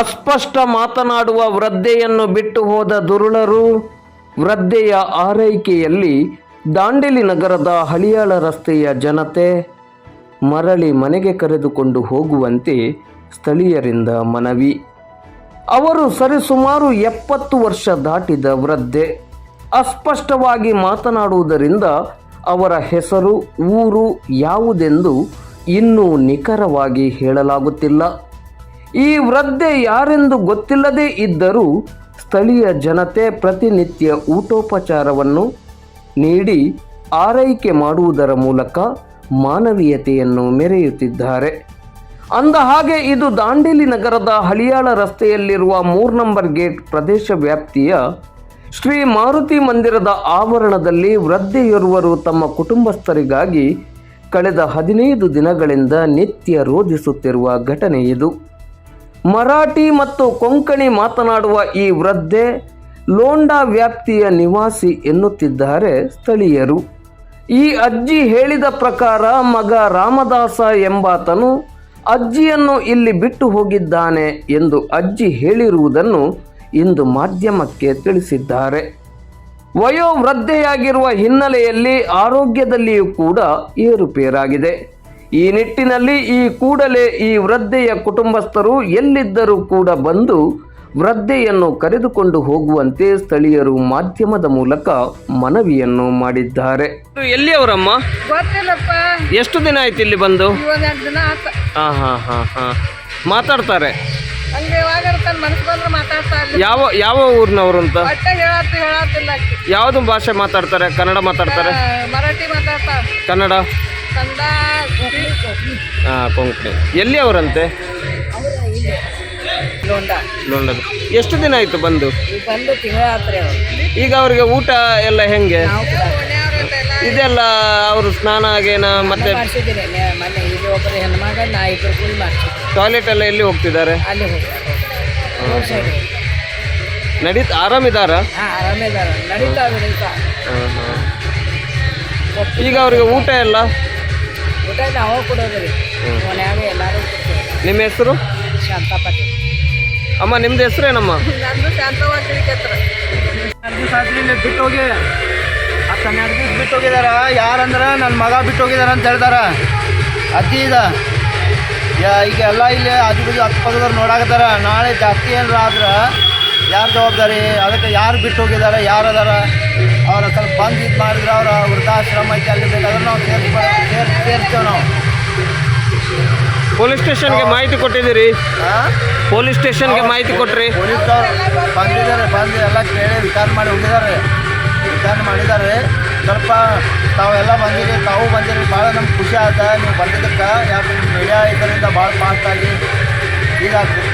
ಅಸ್ಪಷ್ಟ ಮಾತನಾಡುವ ವೃದ್ಧೆಯನ್ನು ಬಿಟ್ಟು ಹೋದ ದುರುಳರು, ವೃದ್ಧೆಯ ಆರೈಕೆಯಲ್ಲಿ ದಾಂಡೇಲಿ ನಗರದ ಹಳಿಯಾಳ ರಸ್ತೆಯ ಜನತೆ ಮರಳಿ ಮನೆಗೆ ಕರೆದುಕೊಂಡು ಹೋಗುವಂತೆ ಸ್ಥಳೀಯರಿಂದ ಮನವಿ. ಅವರು ಸರಿಸುಮಾರು ಎಪ್ಪತ್ತು ವರ್ಷ ದಾಟಿದ ವೃದ್ಧೆ ಅಸ್ಪಷ್ಟವಾಗಿ ಮಾತನಾಡುವುದರಿಂದ ಅವರ ಹೆಸರು, ಊರು ಯಾವುದೆಂದು ಇನ್ನೂ ನಿಖರವಾಗಿ ಹೇಳಲಾಗುತ್ತಿಲ್ಲ. ಈ ವೃದ್ಧೆ ಯಾರೆಂದು ಗೊತ್ತಿಲ್ಲದೇ ಇದ್ದರೂ ಸ್ಥಳೀಯ ಜನತೆ ಪ್ರತಿನಿತ್ಯ ಊಟೋಪಚಾರವನ್ನು ನೀಡಿ ಆರೈಕೆ ಮಾಡುವುದರ ಮೂಲಕ ಮಾನವೀಯತೆಯನ್ನು ಮೆರೆಯುತ್ತಿದ್ದಾರೆ. ಅಂದ ಹಾಗೆ ಇದು ದಾಂಡೇಲಿ ನಗರದ ಹಳಿಯಾಳ ರಸ್ತೆಯಲ್ಲಿರುವ ಮೂರ್ ನಂಬರ್ ಗೇಟ್ ಪ್ರದೇಶ ವ್ಯಾಪ್ತಿಯ ಶ್ರೀ ಮಾರುತಿ ಮಂದಿರದ ಆವರಣದಲ್ಲಿ ವೃದ್ಧೆಯೋರ್ವರು ತಮ್ಮ ಕುಟುಂಬಸ್ಥರಿಗಾಗಿ ಕಳೆದ ಹದಿನೈದು ದಿನಗಳಿಂದ ನಿತ್ಯ ರೋಧಿಸುತ್ತಿರುವ ಘಟನೆ ಇದು. ಮರಾಠಿ ಮತ್ತು ಕೊಂಕಣಿ ಮಾತನಾಡುವ ಈ ವೃದ್ಧೆ ಲೋಂಡಾ ವ್ಯಾಪ್ತಿಯ ನಿವಾಸಿ ಎನ್ನುತ್ತಿದ್ದಾರೆ ಸ್ಥಳೀಯರು. ಈ ಅಜ್ಜಿ ಹೇಳಿದ ಪ್ರಕಾರ ಮಗ ರಾಮದಾಸ ಎಂಬಾತನು ಅಜ್ಜಿಯನ್ನು ಇಲ್ಲಿ ಬಿಟ್ಟು ಹೋಗಿದ್ದಾನೆ ಎಂದು ಅಜ್ಜಿ ಹೇಳಿರುವುದನ್ನು ಇಂದು ಮಾಧ್ಯಮಕ್ಕೆ ತಿಳಿಸಿದ್ದಾರೆ. ವಯೋವೃದ್ಧೆಯಾಗಿರುವ ಹಿನ್ನೆಲೆಯಲ್ಲಿ ಆರೋಗ್ಯದಲ್ಲಿಯೂ ಕೂಡ ಏರುಪೇರಾಗಿದೆ. ಈ ನಿಟ್ಟಿನಲ್ಲಿ ಈ ಕೂಡಲೇ ಈ ವೃದ್ಧೆಯ ಕುಟುಂಬಸ್ಥರು ಎಲ್ಲಿದ್ದರೂ ಕೂಡ ಬಂದು ವೃದ್ಧೆಯನ್ನು ಕರೆದುಕೊಂಡು ಹೋಗುವಂತೆ ಸ್ಥಳೀಯರು ಮಾಧ್ಯಮದ ಮೂಲಕ ಮನವಿಯನ್ನು ಮಾಡಿದ್ದಾರೆ. ಎಲ್ಲಿಯವರಮ್ಮ? ಗೊತ್ತಿಲ್ಲಪ್ಪ. ಎಷ್ಟು ದಿನ ಆಯ್ತು ಇಲ್ಲಿ ಬಂದು? ಒಂದೆರಡು ದಿನ ಆತ. ಹಾ ಹಾ ಹಾ ಹಾ. ಮಾತಾಡ್ತಾರೆ. ಹಂಗೆ ಯಾವಾಗ ತನ್ನ ಮನಸ್ಸು ಬಂದ್ರೆ ಮಾತಾಡ್ತಾ ಇಲ್ಲ. ಯಾವ ಯಾವ ಊರಿನವರು ಅಂತ? ಯಾವ್ದು ಹೇಳತ್ತು ಹೇಳತ್ತಿಲ್ಲ ಆಕಿ. ಯಾವುದು ಭಾಷೆ ಮಾತಾಡ್ತಾರೆ? ಕನ್ನಡ ಮಾತಾಡ್ತಾರೆ? ಮರಾಠಿ ಮಾತಾಡ್ತಾ. ಕನ್ನಡ ಕನ್ನಡ? ಹಾ ಕೊಂಕಣಿ. ಎಲ್ಲಿ ಅವರಂತೆ? ಎಷ್ಟು ದಿನ ಆಯ್ತು ಬಂದು? ಈಗ ಅವರಿಗೆ ಊಟ ಎಲ್ಲ ಹೆಂಗೆ? ಇದೆಲ್ಲ ಅವರು ಸ್ನಾನ ಆಗೇನ ಮತ್ತೆ ಟಾಯ್ಲೆಟ್ ಎಲ್ಲ ಎಲ್ಲಿ ಹೋಗ್ತಿದ್ದಾರೆ? ನಡೀತ ಆರಾಮಿದಾರ? ಈಗ ಅವ್ರಿಗೆ ಊಟ ಎಲ್ಲ? ಊಟ ನಾವು ಕೊಡೋದು ರೀ ಮನ್ಯಾಗ ಎಲ್ಲರೂ ನಿಮ್ಮ ಹೆಸರು? ಶಾಂತಾಪತಿ ಅಮ್ಮ ನಿಮ್ದು ಹೆಸರೇನಮ್ಮ ನಂದು ಶಾಂತವಾಗಿ ತಿಳಿಕತ್ರ ಇಲ್ಲಿ ಬಿಟ್ಟು ಹೋಗಿ. ಹತ್ತು ಹನ್ನೆರಡು ದಿವಸ ಬಿಟ್ಟು ಹೋಗಿದಾರ. ಯಾರಂದ್ರೆ? ನನ್ನ ಮಗ ಬಿಟ್ಟೋಗಿದಾರ ಅಂತ ಹೇಳ್ತಾರ. ಅತಿ ಇದ. ಯಾ- ಈಗ ಎಲ್ಲ ಇಲ್ಲಿ ಆಜು ಬಾಜು ಅಕ್ಕಪಕ್ಕದವ್ರು ನೋಡಾಕತ್ತಾರ. ನಾಳೆ ಜಾಸ್ತಿ ಏನಾರ ಆದ್ರೆ ಯಾರು ಜವಾಬ್ದಾರಿ? ಅದಕ್ಕೆ ಯಾರು ಬಿಟ್ಟು ಹೋಗಿದ್ದಾರೆ ಯಾರು ಅದಾರ ಅವ್ರ ಸ್ವಲ್ಪ ಬಂದು ಇದು ಮಾಡಿದ್ರೆ ಅವರ ವೃದ್ಧಾಶ್ರಮ ಐತೆ ಅಲ್ಲಿ ಬೇಕಾದ್ರೆ ನಾವು ಸೇರ್ಸ್ ಸೇರ್ ಸೇರ್ತೇವೆ ನಾವು. ಪೊಲೀಸ್ ಸ್ಟೇಷನ್ಗೆ ಮಾಹಿತಿ ಕೊಟ್ಟಿದ್ದೀರಿ? ಪೊಲೀಸ್ ಸ್ಟೇಷನ್ಗೆ ಮಾಹಿತಿ ಕೊಟ್ರಿ. ಪೊಲೀಸ್ನವ್ರು ಬಂದಿದ್ದಾರೆ ಬಂದು ಎಲ್ಲ ಕೇಳಿ ವಿಚಾರ ಮಾಡಿ ಹೋಗಿದ್ದಾರೆ. ವಿಚಾರ ಮಾಡಿದ್ದಾರೆ. ಸ್ವಲ್ಪ ತಾವೆಲ್ಲ ಬಂದಿರಿ ತಾವು ಬಂದಿರಿ. ಭಾಳ ನಮ್ಗೆ ಖುಷಿ ಆಯ್ತಾ ನೀವು ಬಂದಿದ್ದಕ್ಕೆ. ಯಾಕೆ ಮೀಡಿಯಾ ಇದರಿಂದ ಭಾಳ ಫಾಸ್ಟಾಗಿ ಆಗಿ ಇದಾಗ್ತದೆ.